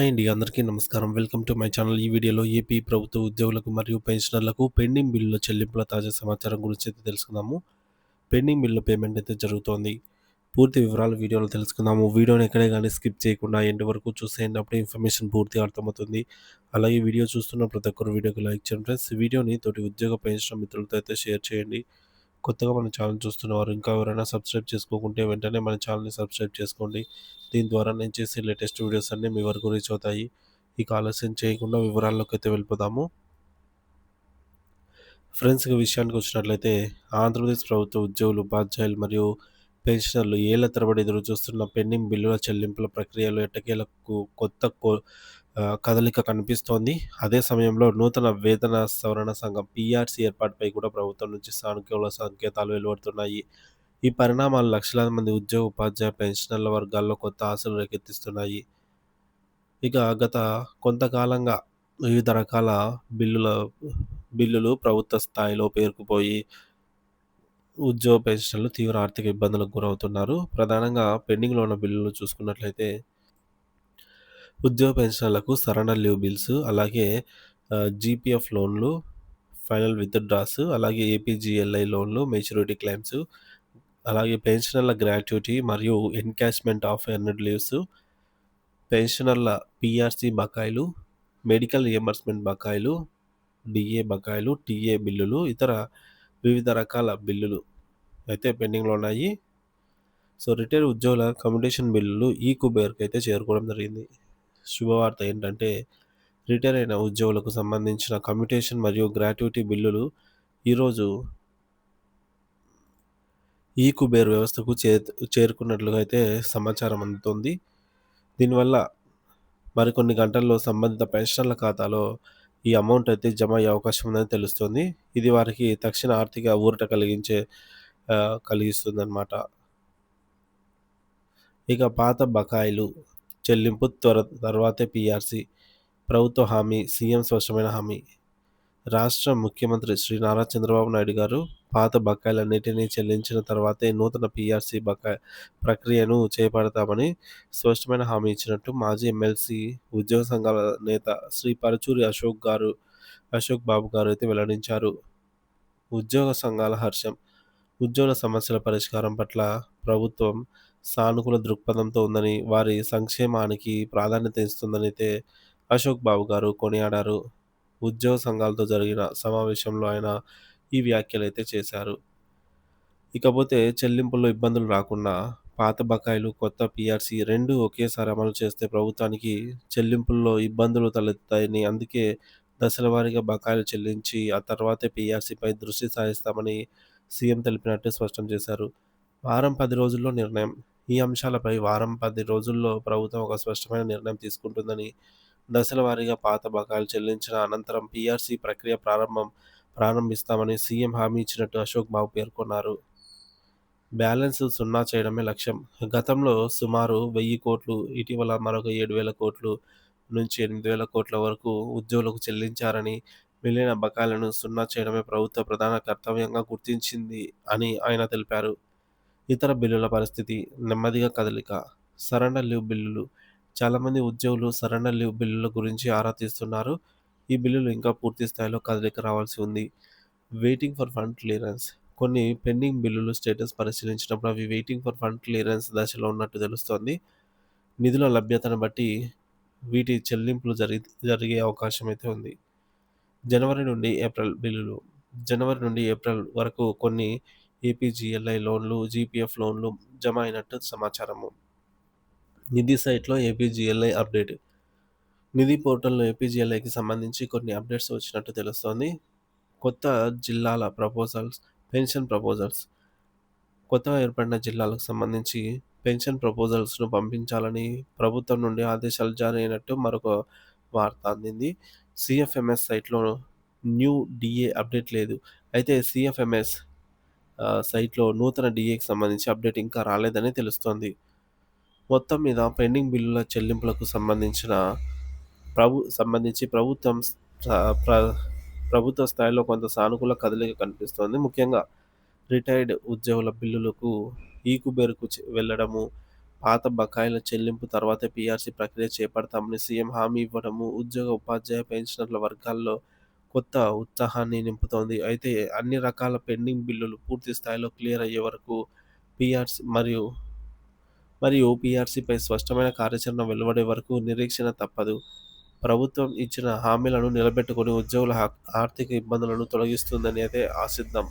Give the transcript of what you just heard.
అండి అందరికీ నమస్కారం. Welcome to my channel. ఈ వీడియోలో ఏపీ ప్రభుత్వ ఉద్యోగులకు మరియు పెన్షనర్లకు పెండింగ్ బిల్లుల చెల్లింపుల తాజా సమాచారం గురించి అయితే తెలుసుకుందాము. పెండింగ్ బిల్లు పేమెంట్ అయితే జరుగుతోంది. పూర్తి వివరాలు వీడియోలో తెలుసుకుందాము. వీడియోని ఎక్కడే కానీ స్కిప్ చేయకుండా ఎండ్ వరకు చూసేయండి అప్పుడే ఇన్ఫర్మేషన్ పూర్తిగా అర్థమవుతుంది. అలాగే వీడియో చూస్తున్న ప్రతి ఒక్కరు వీడియోకి లైక్ చేయండి ఫ్రెండ్స్. వీడియోని తోటి ఉద్యోగ పెన్షన్ మిత్రులతో అయితే షేర్ చేయండి. కొత్తగా మన ఛానల్ చూస్తున్నవారు ఇంకా ఎవరైనా సబ్స్క్రైబ్ చేసుకోకుంటే వెంటనే మన ఛానల్ని సబ్స్క్రైబ్ చేసుకోండి. దీని ద్వారా నేను చేసే లేటెస్ట్ వీడియోస్ అన్నీ మీ వరకు రీచ్ అవుతాయి. ఇక ఆలస్యం చేయకుండా వివరాల్లోకి అయితే వెళ్ళిపోదాము. ఫ్రెండ్స్ విషయానికి వచ్చినట్లయితే ఆంధ్రప్రదేశ్ ప్రభుత్వ ఉద్యోగులు ఉపాధ్యాయులు మరియు పెన్షనర్లు ఏళ్ళ తరబడి ఎదురు చూస్తున్న పెండింగ్ బిల్లుల చెల్లింపుల ప్రక్రియలో ఎట్టకేలకు కొత్త కదలిక కనిపిస్తోంది. అదే సమయంలో నూతన వేతన సవరణ సంఘం పీఆర్సీ ఏర్పాటుపై కూడా ప్రభుత్వం నుంచి సానుకూల సంకేతాలు వెలువడుతున్నాయి. ఈ పరిణామాలు లక్షలాది మంది ఉద్యోగ ఉపాధ్యాయ పెన్షనర్ల వర్గాల్లో కొత్త ఆశలు రేకెత్తిస్తున్నాయి. ఇక గత కొంతకాలంగా వివిధ రకాల బిల్లుల బిల్లులు ప్రభుత్వ స్థాయిలో పేరుకుపోయి ఉద్యోగ పెన్షన్లు తీవ్ర ఆర్థిక ఇబ్బందులకు గురవుతున్నారు. ప్రధానంగా పెండింగ్లో ఉన్న బిల్లులు చూసుకున్నట్లయితే ఉద్యోగ పెన్షన్లకు సరెండర్ లీవ్ బిల్స్ అలాగే జీపీఎఫ్ లోన్లు ఫైనల్ విత్డ్రాస్ అలాగే ఏపీజీఎల్ఐ లోన్లు మెచ్యూరిటీ క్లెయిమ్స్ అలాగే పెన్షనర్ల గ్రాట్యుటీ మరియు ఎన్కాష్మెంట్ ఆఫ్ ఎర్నడ్ లీవ్స్ పెన్షనర్ల పిఆర్సీ బకాయిలు మెడికల్ రియంబర్స్మెంట్ బకాయిలు డిఏ బకాయిలు టీఏ బిల్లులు ఇతర వివిధ రకాల బిల్లులు అయితే పెండింగ్లో ఉన్నాయి. సో రిటైర్ ఉద్యోగుల కమ్యూనికేషన్ బిల్లులు ఈ కుబేర్కి అయితే చేరుకోవడం జరిగింది. శుభవార్త ఏంటంటే రిటైర్ అయిన ఉద్యోగులకు సంబంధించిన కమ్యూటేషన్ మరియు గ్రాట్యుటీ బిల్లులు ఈరోజు ఈ కుబేర్ వ్యవస్థకు చే చేరుకున్నట్లుగా అయితే సమాచారం అందుతుంది. దీనివల్ల మరికొన్ని గంటల్లో సంబంధిత పెన్షన్ల ఖాతాలో ఈ అమౌంట్ అయితే జమ అయ్యే అవకాశం ఉందని తెలుస్తుంది. ఇది వారికి తక్షణ ఆర్థిక ఊరట కలిగించే కలిగిస్తుంది అన్నమాట ఇక పాత బకాయిలు చెల్లింపు త్వర తర్వాతే పీఆర్సీ. ప్రభుత్వ హామీ సీఎం స్పష్టమైన హామీ. రాష్ట్ర ముఖ్యమంత్రి శ్రీ నారా చంద్రబాబు నాయుడు గారు పాత బకాయిలన్నిటినీ చెల్లించిన తర్వాతే నూతన పీఆర్సీ బకాయి ప్రక్రియను చేపడతామని స్పష్టమైన హామీ ఇచ్చినట్టు మాజీ ఎమ్మెల్సీ ఉద్యోగ సంఘాల నేత శ్రీ పరచూరి అశోక్ గారు అశోక్ బాబు గారు అయితే వెల్లడించారు. ఉద్యోగ సంఘాల హర్షం ఉద్యోగుల సమస్యల పరిష్కారం పట్ల ప్రభుత్వం సానుకూల దృక్పథంతో ఉందని వారి సంక్షేమానికి ప్రాధాన్యత ఇస్తుందని అయితే అశోక్ బాబు గారు కొనియాడారు. ఉద్యోగ సంఘాలతో జరిగిన సమావేశంలో ఆయన ఈ వ్యాఖ్యలు అయితే చేశారు. ఇకపోతే చెల్లింపుల్లో ఇబ్బందులు రాకుండా పాత బకాయిలు కొత్త పిఆర్సి రెండు ఒకేసారి అమలు చేస్తే ప్రభుత్వానికి చెల్లింపుల్లో ఇబ్బందులు తలెత్తాయని అందుకే దశల వారీగా బకాయిలు చెల్లించి ఆ తర్వాతే పీఆర్సీపై దృష్టి సారిస్తామని సీఎం తెలిపినట్టు స్పష్టం చేశారు. వారం పది రోజుల్లో నిర్ణయం. ఈ అంశాలపై వారం పది రోజుల్లో ప్రభుత్వం ఒక స్పష్టమైన నిర్ణయం తీసుకుంటుందని దశల వారీగా పాత బకాయిలు చెల్లించిన అనంతరం పీఆర్సీ ప్రక్రియ ప్రారంభం ప్రారంభిస్తామని సీఎం హామీ ఇచ్చినట్టు అశోక్ బాబు పేర్కొన్నారు. బ్యాలెన్స్ సున్నా చేయడమే లక్ష్యం. గతంలో సుమారు వెయ్యి కోట్లు ఇటీవల మరొక ఏడు వేల కోట్లు నుంచి ఎనిమిది వేల కోట్ల వరకు ఉద్యోగులకు చెల్లించారని మిగిలిన బకాయిలను సున్నా చేయడమే ప్రభుత్వ ప్రధాన కర్తవ్యంగా గుర్తించింది అని ఆయన తెలిపారు. ఇతర బిల్లుల పరిస్థితి నెమ్మదిగా కదలిక సరెండర్ లీవ్ బిల్లులు. చాలామంది ఉద్యోగులు సరెండర్ లీవ్ బిల్లుల గురించి ఆరా తీస్తున్నారు. ఈ బిల్లులు ఇంకా పూర్తి స్థాయిలో కదలిక రావాల్సి ఉంది. Waiting for fund clearance. కొన్ని పెండింగ్ బిల్లులు స్టేటస్ పరిశీలించినప్పుడు అవి వెయిటింగ్ ఫర్ ఫండ్ క్లియరెన్స్ దశలో ఉన్నట్టు తెలుస్తోంది. నిధుల లభ్యతను బట్టి వీటి చెల్లింపులు జరిగి జరిగే అవకాశం అయితే ఉంది. జనవరి నుండి ఏప్రిల్ బిల్లులు. జనవరి నుండి ఏప్రిల్ వరకు కొన్ని ఏపీజీఎల్ఐ లోన్లు జీపీఎఫ్ లోన్లు జమ అయినట్టు సమాచారము. నిధి సైట్లో ఏపీజీఎల్ఐ అప్డేట్. నిధి పోర్టల్లో ఏపీజీఎల్ఐకి సంబంధించి కొన్ని అప్డేట్స్ వచ్చినట్టు తెలుస్తోంది. కొత్త జిల్లాల ప్రపోజల్స్ పెన్షన్ ప్రపోజల్స్. కొత్తగా ఏర్పడిన జిల్లాలకు సంబంధించి పెన్షన్ ప్రపోజల్స్ను పంపించాలని ప్రభుత్వం నుండి ఆదేశాలు జారీ అయినట్టు మరొక వార్త అందింది. సిఎఫ్ఎంఎస్ సైట్లో న్యూ డిఏ అప్డేట్ లేదు. అయితే సిఎఫ్ఎంఎస్ సైట్లో నూతన డిఏకి సంబంధించి అప్డేట్ ఇంకా రాలేదని తెలుస్తోంది. మొత్తం మీద పెండింగ్ బిల్లుల చెల్లింపులకు సంబంధించిన ప్రభు సంబంధించి ప్రభుత్వం ప్రభుత్వ స్థాయిలో కొంత సానుకూల కదలిక కనిపిస్తోంది. ముఖ్యంగా రిటైర్డ్ ఉద్యోగుల బిల్లులకు ఈకుబెరుకు వెళ్ళడము పాత బకాయిల చెల్లింపు తర్వాత పీఆర్సీ ప్రక్రియ చేపడతామని సీఎం హామీ ఇవ్వడము ఉద్యోగ, ఉపాధ్యాయ, పెన్షనర్ల వర్గాల్లో కొత్త ఉత్సాహాన్ని నింపుతోంది. అయితే అన్ని రకాల పెండింగ్ బిల్లులు పూర్తి స్థాయిలో క్లియర్ అయ్యే వరకు పీఆర్సీ మరియు మరియు పీఆర్సీపై స్పష్టమైన కార్యాచరణ వెలువడే వరకు నిరీక్షణ తప్పదు. ప్రభుత్వం ఇచ్చిన హామీలను నిలబెట్టుకుని ఉద్యోగుల ఆర్థిక ఇబ్బందులను తొలగిస్తుందని అయితే ఆశిద్దాం.